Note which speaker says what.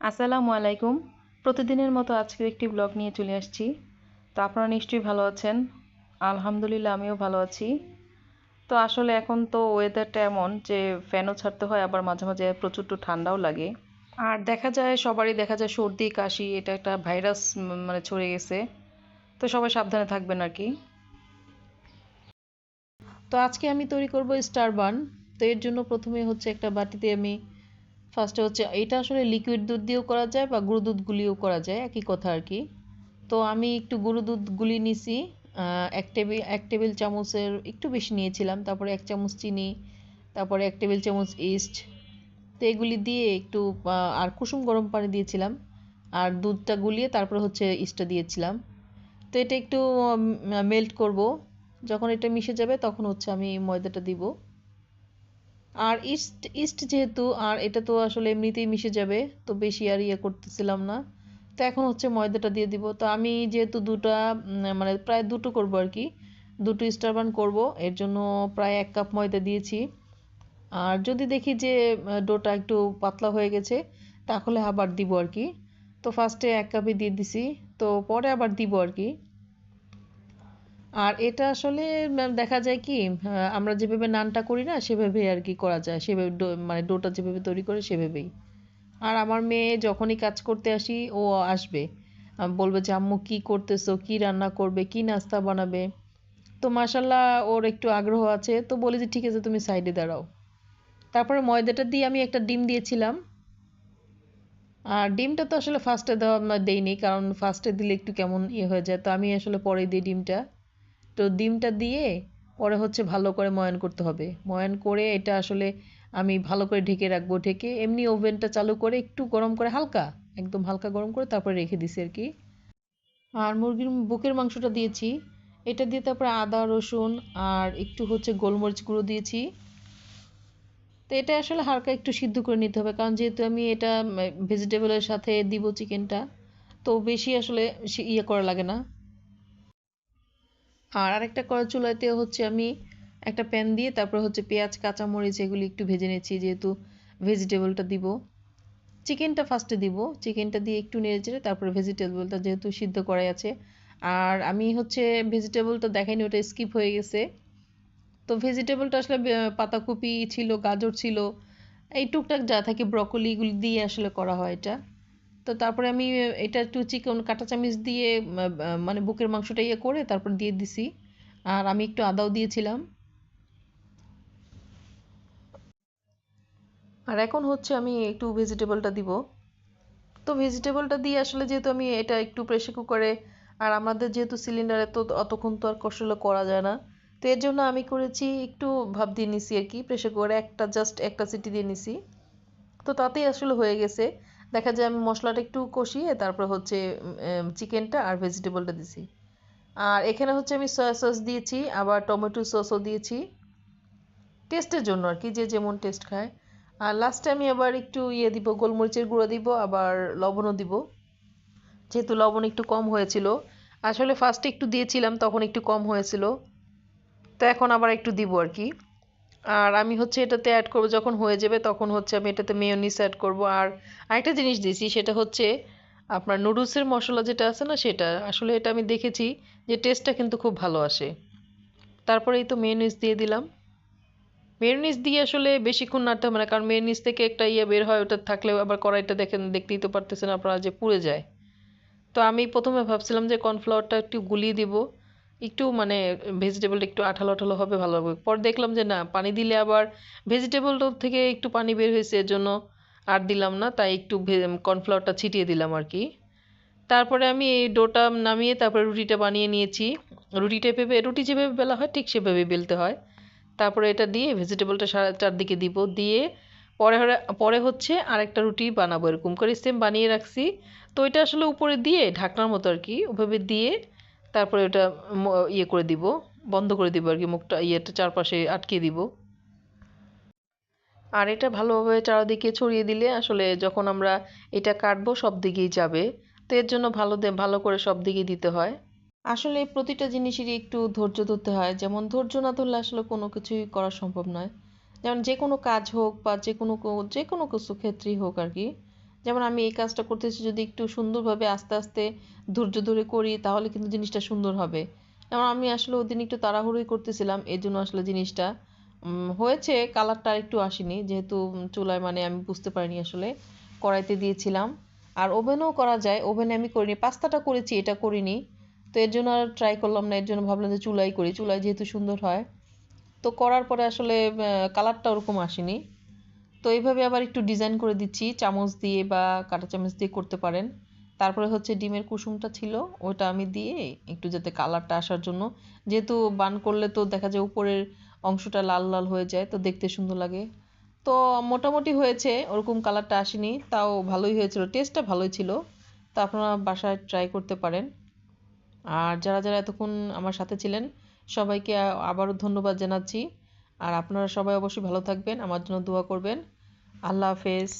Speaker 1: আসসালামু আলাইকুম। প্রতিদিনের মতো আজকেও একটি ব্লগ নিয়ে চলে আসছি। তো আপনারা নিশ্চয়ই ভালো আছেন? আলহামদুলিল্লাহ, আমিও ভালো আছি। তো আসলে এখন তো ওয়েদারটা এমন যে ফ্যানও ছাড়তে হয়, আবার মাঝে মাঝে প্রচুর ঠান্ডাও লাগে। আর দেখা যায়, সবারই দেখা যায় সর্দি, কাশি, এটা একটা ভাইরাস মানে ছড়িয়ে গেছে। তো সবাই সাবধানে থাকবেন আর কি। তো আজকে আমি তৈরি করব স্টার বান। তো এর জন্য প্রথমে হচ্ছে একটা বাটিতে আমি ফার্স্টে হচ্ছে এটা আসলে লিকুইড দুধ দিয়েও করা যায় বা গুঁড়ো দুধ গুলিয়েও করা যায়, একই কথা আর কি। তো আমি একটু গুঁড়ো দুধ গুলি নিছি এক টেবিল এক টেবিল চামচের একটু বেশি নিয়েছিলাম, তারপরে এক চামচ চিনি, তারপরে এক টেবিল চামচ ইস্ট তো এগুলি দিয়ে একটু আর কুসুম গরম পানি দিয়েছিলাম, আর দুধটা গুলিয়ে তারপরে হচ্ছে ইস্টটা দিয়েছিলাম। তো এটা একটু মেল্ট করব। যখন এটা মিশে যাবে, তখন হচ্ছে আমি ময়দাটা দিব। আর ইস্ট ইস্ট যেহেতু, আর এটা তো আসলে এমনিতেই মিশে যাবে, তো বেশি আর ইয়ে করতেছিলাম না। তো এখন হচ্ছে ময়দাটা দিয়ে দিব। তো আমি যেহেতু দুটা মানে প্রায় দুটো করব আর কি, দুটো স্টারবান করব, এর জন্য প্রায় এক কাপ ময়দা দিয়েছি। আর যদি দেখি যে ডোটা একটু পাতলা হয়ে গেছে, তাহলে আবার দিব আর কি। তো ফার্স্টে এক কাপে দিয়ে দিছি, তো পরে আবার দিব আর কি। আর এটা আসলে দেখা যায় কি আমরা যেভাবে নানটা করি না সেভাবে আর কি করা যায়। সেভাবে মানে ডোটা যেভাবে তৈরি করে, সেভাবেই। আর আমার মেয়ে যখনই কাজ করতে আসি, ও আসবে। বলবে যে, আম্মু, কী করতেছো? কী রান্না করবে? কী নাস্তা বানাবে? তো মাসাল্লাহ ওর একটু আগ্রহ আছে। তো বলে যে, ঠিক আছে, তুমি সাইডে দাঁড়াও। তারপরে ময়দাটা দিয়ে আমি একটা ডিম দিয়েছিলাম। আর ডিমটা তো আসলে ফার্স্টে দেওয়া, দেইনি, কারণ ফার্স্টে দিলে একটু কেমন ইয়ে হয়ে যায়। তো আমি আসলে পরে দিই ডিমটা। তো ডিমটা দিয়ে পরে হচ্ছে ভালো করে ময়ান করতে হবে। ময়ান করে এটা আসলে আমি ভালো করে ঢেকে রাখব। ঢেকে এমনি ওভেনটা চালু করে একটু গরম করে হালকা, একদম হালকা গরম করে তারপরে রেখে দিছি আর কি। আর মুরগির বুকের মাংসটা দিয়েছি। এটা দিয়ে তারপরে আদা, রসুন আর একটু হচ্ছে গোলমরিচ গুঁড়ো দিয়েছি। তো এটা আসলে হালকা একটু সিদ্ধ করে নিতে হবে। কারণ যেহেতু আমি এটা ভেজিটেবলের সাথে দিব চিকেনটা তো বেশি আসলে ইয়ে করা লাগে না। আর আরেকটা কড়া চুলাতে হচ্ছে আমি একটা প্যান দিয়ে তারপর হচ্ছে পেঁয়াজ, কাঁচামরিচ এগুলি একটু ভেজে নিচ্ছি, যেহেতু ভেজিটেবলটা দিব। চিকেনটা ফার্স্টে দিব। চিকেনটা দিয়ে একটু নেড়ে চেড়ে তারপরে ভেজিটেবলটা যেহেতু সিদ্ধ করাই আছে। আর আমি হচ্ছে ভেজিটেবলটা দেখাইনি, ওটা স্কিপ হয়ে গেছে। তো ভেজিটেবলটা আসলে পাতাকপি ছিল, গাজর ছিল, এই টুকটাক যা থাকে ব্রকলি এগুলি দিয়ে আসলে করা হয় এটা। তো তারপরে আমি, এটা একটু চিকেন কাঁটা চামিচ দিয়ে মানে বুকের মাংসটা ইয়ে করে তারপর দিয়ে দিছি। আর আমি একটু আদাও দিয়েছিলাম। আর এখন হচ্ছে আমি একটু ভেজিটেবলটা দিব। তো ভেজিটেবলটা দিয়ে আসলে যেহেতু আমি এটা একটু প্রেশার কুকারে আর আমাদের যেহেতু সিলিন্ডারে তো অতক্ষণ তো আর কষ্ট করা যায় না, তো এর জন্য আমি করেছি একটু ভাব দিয়ে নিছি আর কি প্রেশার কুকারে একটা জাস্ট একটা সিটি দিয়ে নিছি। তো তাতেই আসলে হয়ে গেছে। দেখা যায় আমি মশলাটা একটু কষিয়ে তারপর হচ্ছে চিকেনটা আর ভেজিটেবলটা দিছি। আর এখানে হচ্ছে আমি সয়া সস দিয়েছি, আবার টমেটো সসও দিয়েছি। টেস্টের জন্য আর কি, যে যেমন টেস্ট খায়। আর লাস্টে আমি আবার একটু ইয়ে দিব, গোলমরিচের গুঁড়ো দিব, আবার লবণও দিব। যেহেতু লবণ একটু কম হয়েছিল, আসলে ফার্স্টে একটু দিয়েছিলাম, তখন একটু কম হয়েছিল। তো এখন আবার একটু দিব আর কি। আর আমি হচ্ছে এটাতে অ্যাড করব, যখন হয়ে যাবে তখন হচ্ছে আমি এটাতে মেয়োনিস অ্যাড করব। আর আরেকটা জিনিস দিয়েছি, সেটা হচ্ছে আপনার নুডলসের মশলা যেটা আছে না সেটা, আসলে এটা আমি দেখেছি যে টেস্টটা কিন্তু খুব ভালো আসে। তারপরে এই তো মেয়োনিস দিয়ে দিলাম। মেয়োনিস দিয়ে আসলে বেশিক্ষণ নাড়তে হবে না, কারণ মেয়োনিস থেকে একটা ইয়ে বের হয়, ওটা থাকলেও আবার কড়াইটা দেখেন, দেখতেই তো পারতেছেন আপনারা যে পুড়ে যায়। তো আমি প্রথমে ভাবছিলাম যে কর্নফ্লাওয়ারটা একটু গুলিয়ে দিব। একটু মানে ভেজিটেবলটা একটু আঠালো আঠালো হবে ভালো হবে। পর দেখলাম যে না, পানি দিলে আবার ভেজিটেবল থেকে একটু পানি বের হয়েছে এর জন্য আর দিলাম না, তাই একটু কর্নফ্লাওয়ারটা ছিটিয়ে দিলাম আর কি। তারপরে আমি এই ডোটা নামিয়ে তারপরে রুটিটা বানিয়ে নিয়েছি। রুটি টাইপে রুটি যেভাবে বেলা হয় ঠিক সেভাবে বেলতে হয়। তারপরে এটা দিয়ে ভেজিটেবলটা সারা চারদিকে দিব, দিয়ে পরে পরে হচ্ছে আরেকটা রুটি বানাবো এরকম করে। সেম বানিয়ে রাখছি। তো এটা আসলে উপরে দিয়ে ঢাকনার মতো আর কি, ওভাবে দিয়ে তারপরে ওটা ইয়ে করে দিব, বন্ধ করে দিব আর কি, মুখটা, ইয়েটা চারপাশে আটকে দিব। আর এটা ভালোভাবে চারদিকে ছড়িয়ে দিলে আসলে যখন আমরা এটা কাটবো সব দিকেই যাবে, তো এর জন্য ভালো ভালো করে সব দিকেই দিতে হয়। আসলে প্রতিটা জিনিসেরই একটু ধৈর্য ধরতে হয়, যেমন ধৈর্য না ধরলে আসলে কোনো কিছুই করা সম্ভব নয়। যেমন যে কোনো কাজ হোক বা যে কোনো যে কোনো কিছু ক্ষেত্রেই হোক আর কি যেমন আমি এই কাজটা করতেছি যদি একটু সুন্দরভাবে আস্তে আস্তে ধৈর্য ধরে করি, তাহলে কিন্তু জিনিসটা সুন্দর হবে। যেমন আমি আসলে ওদিন একটু তাড়াহুড়োই করতেছিলাম এই জন্য আসলে জিনিসটা হয়েছে, কালারটা একটু আসেনি, যেহেতু চুলায় মানে আমি বুঝতে পারিনি আসলে, কড়াইতে দিয়েছিলাম। আর ওভেনও করা যায়, ওভেনে আমি করিনি, পাস্তাটা করেছি, এটা করিনি। তো এর জন্য আর ট্রাই করলাম না, এর জন্য ভাবলাম যে চুলাই করি, চুলাই যেহেতু সুন্দর হয়। তো করার পরে আসলে কালারটা ওরকম আসেনি। তো এইভাবে আবার একটু ডিজাইন করে দিচ্ছি। চামচ দিয়ে বা কাঁটা চামচ দিয়ে করতে পারেন। তারপরে হচ্ছে ডিমের কুসুমটা ছিল, ওটা আমি দিয়ে একটু যাতে কালারটা আসার জন্য। যেহেতু বান করলে তো দেখা যায় উপরের অংশটা লাল লাল হয়ে যায়, তো দেখতে সুন্দর লাগে। তো মোটামুটি হয়েছে, ওরকম কালারটা আসেনি। তাও ভালোই হয়েছিল টেস্টটা ভালোই ছিল। তো আপনারা বাসায় ট্রাই করতে পারেন। আর যারা যারা এতক্ষণ আমার সাথে ছিলেন, সবাইকে আবারও ধন্যবাদ জানাচ্ছি। আর আপনারা সবাই অবশ্যই ভালো থাকবেন, আমার জন্য দোয়া করবেন। আল্লাহ হাফেজ